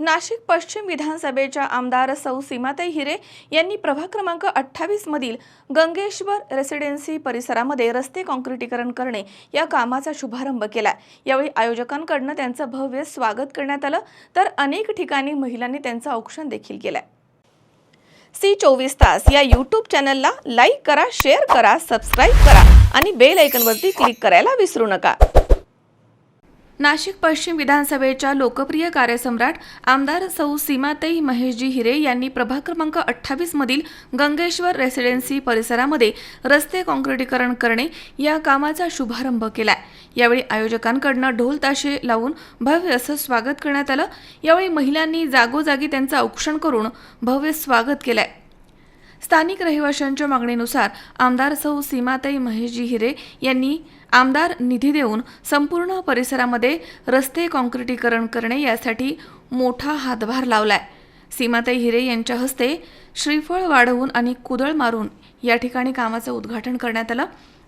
नाशिक पश्चिम विधानसभेच्या आमदार सौ सीमाताई हिरे यांनी प्रभाग क्रमांक अठ्ठावीसमधील गंगेश्वर रेसिडेन्सी परिसरामध्ये रस्ते काँक्रिटीकरण करणे या कामाचा शुभारंभ केला. यावेळी आयोजकांकडनं त्यांचं भव्य स्वागत करण्यात आलं. तर अनेक ठिकाणी महिलांनी त्यांचं औक्षण देखील केलंय. सी चोवीस तास या यूट्यूब चॅनलला लाईक करा शेअर करा सबस्क्राईब करा आणि बेल ऐकनवरती क्लिक करायला विसरू नका. नाशिक पश्चिम विधानसभेच्या लोकप्रिय कार्यसम्राट आमदार सौ सीमाताई महेशजी हिरे यांनी प्रभाग क्रमांक अठ्ठावीस मधील गंगेश्वर रेसिडेन्सी परिसरामध्ये रस्ते काँक्रिटीकरण करणे या कामाचा शुभारंभ केला यावेळी आयोजकांकडनं ढोल ताशे लावून भव्य असं स्वागत करण्यात आलं. यावेळी महिलांनी जागोजागी त्यांचं औक्षण करून भव्य स्वागत केलंय. स्थानिक रहिवाशांच्या मागणीनुसार आमदार सौ सीमाताई महेशजी हिरे यांनी आमदार निधी देऊन संपूर्ण परिसरामध्ये रस्ते काँक्रिटीकरण करणे यासाठी मोठा हातभार लावलाय. सीमाताई हिरे यांच्या हस्ते श्रीफळ वाढवून आणि कुदळ मारून या ठिकाणी कामाचं उद्घाटन करण्यात आलं.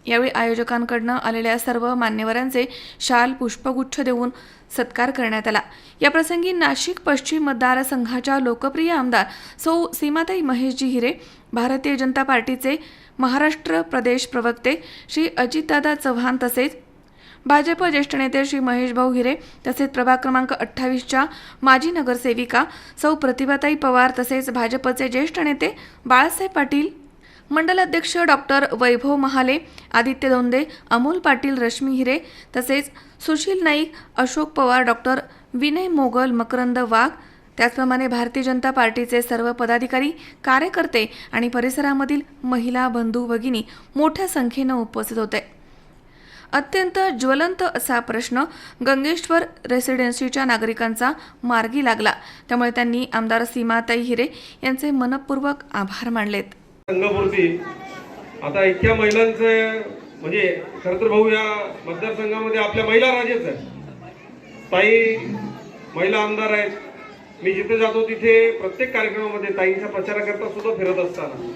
यावेळी आयोजकांकडनं आलेल्या सर्व मान्यवरांचे शाल पुष्पगुच्छ देऊन सत्कार करण्यात आला. याप्रसंगी नाशिक पश्चिम मतदारसंघाच्या लोकप्रिय आमदार सौ सीमाताई महेशजी हिरे भारतीय जनता पार्टीचे महाराष्ट्र प्रदेश प्रवक्ते श्री अजितदादा चव्हाण तसेच भाजप ज्येष्ठ नेते श्री महेश भाऊ हिरे तसेच प्रभाग क्रमांक अठ्ठावीसच्या माजी नगरसेविका सौ प्रतिभाताई पवार तसेच भाजपचे ज्येष्ठ नेते बाळासाहेब पाटील मंडल अध्यक्ष डॉक्टर वैभव महाले आदित्य दोंदे अमोल पाटील रश्मी हिरे तसेच सुशील नाईक अशोक पवार डॉक्टर विनय मोगल मकरंद वाघ त्याचप्रमाणे भारतीय जनता पार्टीचे सर्व पदाधिकारी कार्यकर्ते आणि परिसरामधील महिला बंधू भगिनी मोठ्या संख्येनं उपस्थित होते. अत्यंत ज्वलंत असा प्रश्न गंगेश्वर रेसिडेन्सीच्या नागरिकांचा मार्गी लागला. त्यामुळे त्यांनी आमदार सीमाताई हिरे यांचे मनपूर्वक आभार मानलेत. संघपूर्ती. आता इतक्या महिलांचं म्हणजे खरं तर भाऊ या मतदारसंघामध्ये आपल्या महिला राजेच आहेत. ताई महिला आमदार आहेत. मी जिथे जातो तिथे प्रत्येक कार्यक्रमामध्ये ताईंच्या प्रचाराकरता सुद्धा फिरत असताना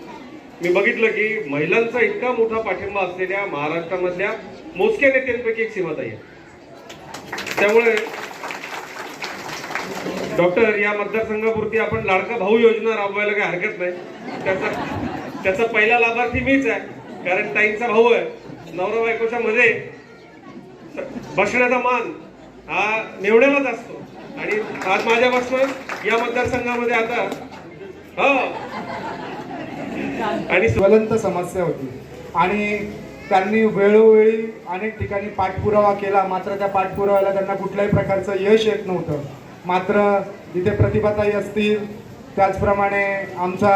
मी बघितलं की महिलांचा इतका मोठा पाठिंबा असलेल्या महाराष्ट्रामधल्या मोजक्या नेत्यांपैकी एक सीमाताई आहे त्यामुळे डॉक्टर या मतदारसंघापुरती आपण लाडका भाऊ योजना राबवायला काही हरकत नाही. त्याचा त्याचा पहिला लाभार्थी मीच आहे कारण ताईंचा भाऊ आहे. नवरा बायकोच्या मध्ये बसण्याचा मान हा निवड्यालाच असतो. आणि आज माझ्यापासून या मतदारसंघामध्ये आता हो. आणि स्वलंत ज्वलंत समस्या होती. आणि त्यांनी वेळोवेळी अनेक ठिकाणी पाठपुरावा केला. मात्र त्या पाठपुराव्याला त्यांना कुठल्याही प्रकारचं यश येत नव्हतं. मात्र इथे प्रतिभाताई असतील त्याचप्रमाणे आमचा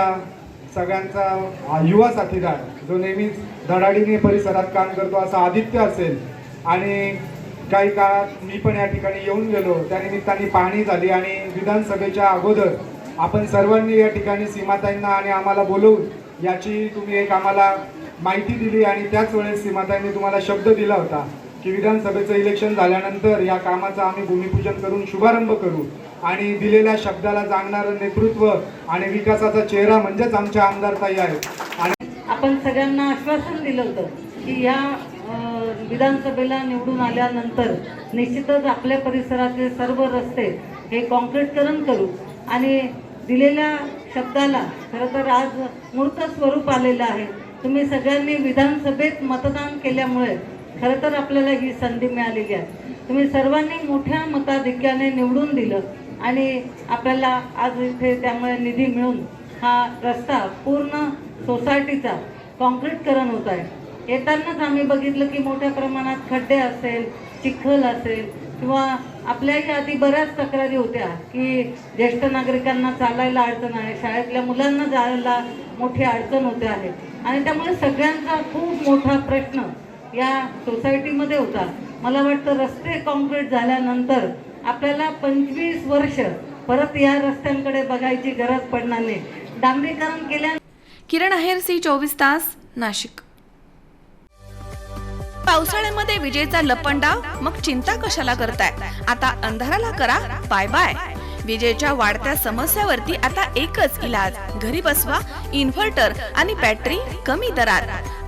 सगळ्यांचा युवा साथीदार जो नेहमीच धडाडीने परिसरात काम करतो असा आदित्य असेल. आणि काही काळात मी पण या ठिकाणी येऊन गेलो. त्यानिमित्ताने पाहणी झाली आणि विधानसभेच्या अगोदर आपण सर्वांनी या ठिकाणी सीमाताईंना आणि आम्हाला बोलवून याची तुम्ही एक आम्हाला माहिती दिली आणि त्याच वेळेस सीमाताईंनी तुम्हाला शब्द दिला होता. की विधानसभेचं इलेक्शन झाल्यानंतर या कामाचं आम्ही भूमिपूजन करून शुभारंभ करू. आणि दिलेल्या शब्दाला जागणारं नेतृत्व आणि विकासाचा चेहरा म्हणजेच आमच्या आमदारताई आहेत आणि आपण सगळ्यांना आश्वासन दिलं होतं की या विधानसभेला निवडून आल्यानंतर निश्चितच आपल्या परिसरातले सर्व रस्ते हे कॉन्क्रीटकरण करू. आणि दिलेल्या शब्दाला खरं तर आज मूर्त स्वरूप आलेलं आहे. तुम्ही सगळ्यांनी विधानसभेत मतदान केल्यामुळे खरं तर आपल्याला ही संधी मिळालेली आहे. तुम्ही सर्वांनी मोठ्या मताधिक्याने निवडून दिलं आणि आपल्याला आज इथे त्यामुळे निधी मिळून हा रस्ता पूर्ण सोसायटीचा कॉन्क्रीटकरण होत आहे. येतानाच आम्ही बघितलं की मोठ्या प्रमाणात खड्डे असेल चिखल असेल किंवा आपल्याही आधी बऱ्याच तक्रारी होत्या की ज्येष्ठ नागरिकांना चालायला अडचण आहे शाळेतल्या मुलांना जायला मोठी अडचण होते आहे. आणि त्यामुळे सगळ्यांचा खूप मोठा प्रश्न या सोसायटीमध्ये होता. मला वाटतं रस्ते कॉन्क्रीट झाल्यानंतर आपल्याला पंचवीस वर्ष परत या रस्त्यांकडे बघायची गरज पडणार नाही. डांबरीकरण केल्या किरण आहेर सी चोवीस तास नाशिक. पावसाळ्यामध्ये विजेचा लपंडाव मग चिंता कशाला करताय? आता अंधाराला करा बाय बाय विजेच्या वाढत्या समस्यावरती आता एकच इलाज. घरी बसवा इन्व्हर्टर आणि बॅटरी कमी दरात.